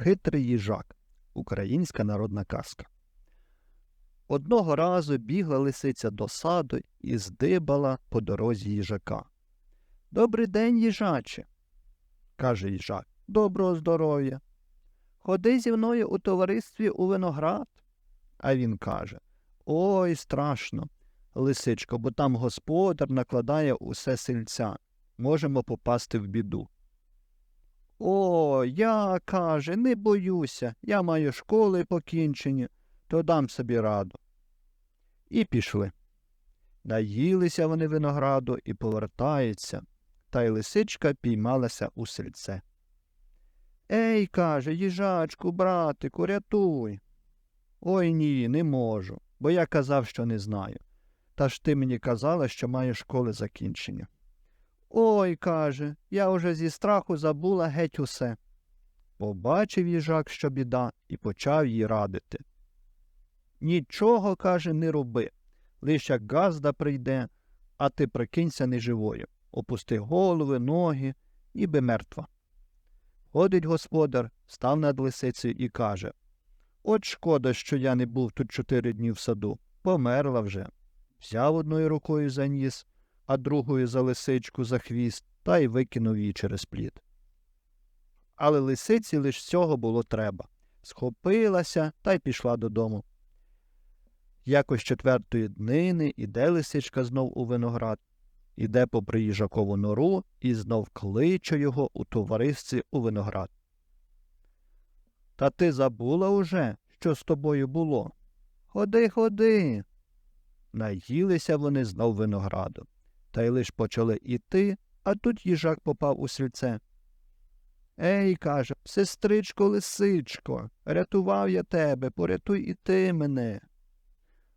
Хитрий їжак. Українська народна казка. Одного разу бігла лисиця до саду і здибала по дорозі їжака. Добрий день, їжаче, каже їжак. Доброго здоров'я. Ходи зі мною у товаристві у виноград. А він каже Ой, страшно, лисичко, бо там господар накладає усе сильця. Можемо попасти в біду. О, я, каже, не боюся, я маю школи покінчені, то дам собі раду. І пішли. Наїлися вони винограду і повертаються, та й лисичка піймалася у сельце. Ей, каже, їжачку, братику, рятуй. Ой ні, не можу, бо я казав, що не знаю. Та ж ти мені казала, що маю школи закінчення. Ой, каже, я уже зі страху забула геть усе. Побачив їжак, що біда, і почав їй радити. Нічого, каже, не роби. Лиш як газда прийде, а ти прикинься неживою. Опусти голови, ноги, ніби мертва. Ходить господар, став над лисицею і каже От шкода, що я не був тут чотири дні в саду. Померла вже. Взяв одною рукою за ніс, а другою за лисичку за хвіст та й викинув її через плід. Але лисиці лиш цього було треба. Схопилася та й пішла додому. Якось четвертої днини іде лисичка знов у виноград, іде попри їжакову нору і знов кличе його у товаристві у виноград. Та ти забула уже, що з тобою було? Ходи, ходи. Наїлися вони знов винограду, та й лиш почали іти, а тут їжак попав у сільце. Ей, каже, сестричко лисичко, рятував я тебе, порятуй і ти мене.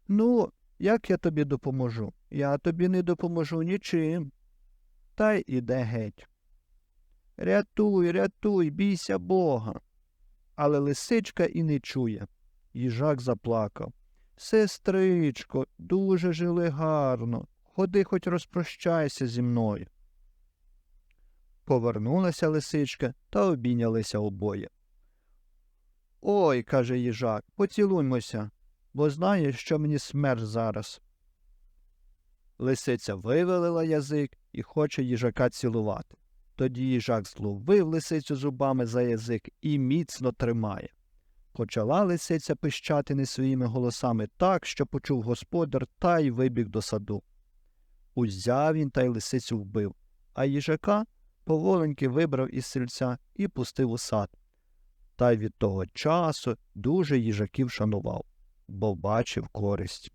Ну, як я тобі допоможу? Я тобі не допоможу нічим. Та й іде геть. Рятуй, рятуй, бійся Бога. Але лисичка і не чує. Їжак заплакав. Сестричко, дуже жили гарно. Ходи хоч розпрощайся зі мною. Повернулася лисичка та обійнялися обоє. Ой, каже їжак, поцілуймося, бо знаєш, що мені смерть зараз. Лисиця вивелила язик і хоче їжака цілувати. Тоді їжак зловив лисицю зубами за язик і міцно тримає. Почала лисиця пищати не своїми голосами так, що почув господар та й вибіг до саду. Узяв він та й лисицю вбив, а їжака поволеньки вибрав із сельця і пустив у сад. Та й від того часу дуже їжаків шанував, бо бачив користь.